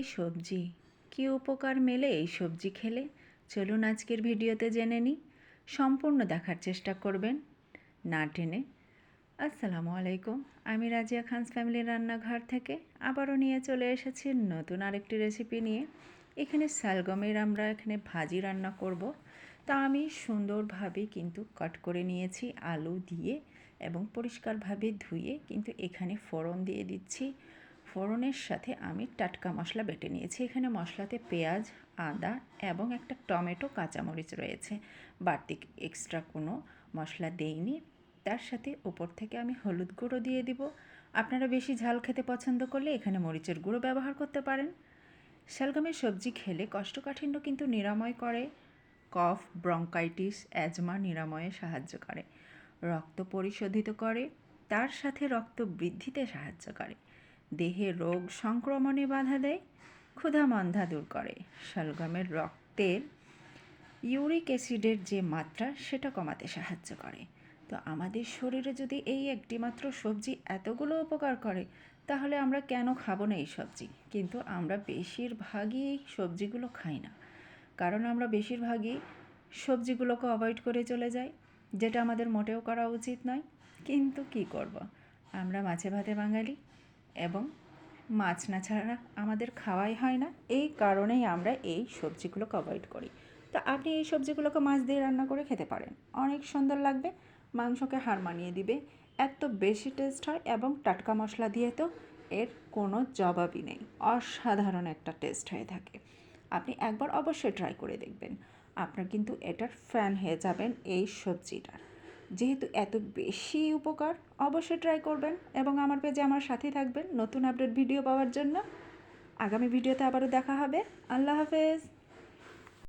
এই সবজি? কি উপকার মেলে এই সবজি খেলে? চলুন আজকের ভিডিওতে জেনে নিই। সম্পূর্ণ দেখার চেষ্টা করবেন। না টেনে। আসসালামু আলাইকুম। আমি রাজিয়া খানস ফ্যামিলির রান্নাঘর থেকে আবারও নিয়ে চলে এসেছি নতুন আরেকটি রেসিপি নিয়ে। এখানে শালগমের আমরা এখানে ভাজি রান্না করব। তা আমি সুন্দরভাবে কিন্তু কাট করে নিয়েছি, আলু দিয়ে এবং পরিষ্কারভাবে ধুয়ে কিন্তু এখানে ফোড়ন দিয়ে দিচ্ছি। ফোড়নের সাথে আমি টাটকা মশলা বেটে নিয়েছি। এখানে মশলাতে পেঁয়াজ, আদা এবং একটা টমেটো, কাঁচামরিচ রয়েছে। বাড়তি এক্সট্রা কোনো মশলা দেইনি। তার সাথে উপর থেকে আমি হলুদ গুঁড়ো দিয়ে দিব। আপনারা বেশি ঝাল খেতে পছন্দ করলে এখানে মরিচের গুঁড়ো ব্যবহার করতে পারেন। শালগমের সবজি খেলে কষ্টকাঠিন্য কিন্তু নিরাময় করে। কফ, ব্রঙ্কাইটিস, অ্যাজমা নিরাময়ে সাহায্য করে। রক্ত পরিশোধিত করে। তার সাথে রক্ত বৃদ্ধিতে সাহায্য করে। দেহে রোগ সংক্রমণে বাধা দেয়, ক্ষুধা মন্ধা দূর করে। শালগমের রক্তের ইউরিক অ্যাসিডের যে মাত্রা, সেটা কমাতে সাহায্য করে। তো আমাদের শরীরে যদি এই একটি মাত্র সবজি এতগুলো উপকার করে, তাহলে আমরা কেন খাব না এই সবজি? কিন্তু আমরা বেশিরভাগই এই সবজিগুলো খাই না। কারণ আমরা বেশিরভাগই সবজিগুলোকে অ্যাভয়েড করে চলে যাই, যেটা আমাদের মোটেও করা উচিত নয়। কিন্তু কি করব। আমরা মাছে ভাতে বাঙালি। এবং মাছ না ছাড়া আমাদের খাওয়াই হয় না। এই কারণেই আমরা এই সবজিগুলোকে অ্যাভয়েড করি। তো আপনি এই সবজিগুলোকে মাছ দিয়ে রান্না করে খেতে পারেন। অনেক সুন্দর লাগবে। মাংসকে হার মানিয়ে দিবে। এত বেশি টেস্ট হয় এবং টাটকা মশলা দিয়ে তো এর কোনো জবাবই নেই। অসাধারণ একটা টেস্ট হয়ে থাকে। আপনি একবার অবশ্যই ট্রাই করে দেখবেন। আপনার কিন্তু এটার ফ্যান হয়ে যাবেন এই সবজিটার। যেহেতু এত বেশি উপকার, অবশ্যই ট্রাই করবেন এবং আমার পেজে আমার সাথে থাকবেন নতুন আপডেট ভিডিও পাওয়ার জন্য। আগামী ভিডিওতে আবারও দেখা হবে। আল্লাহ হাফেজ।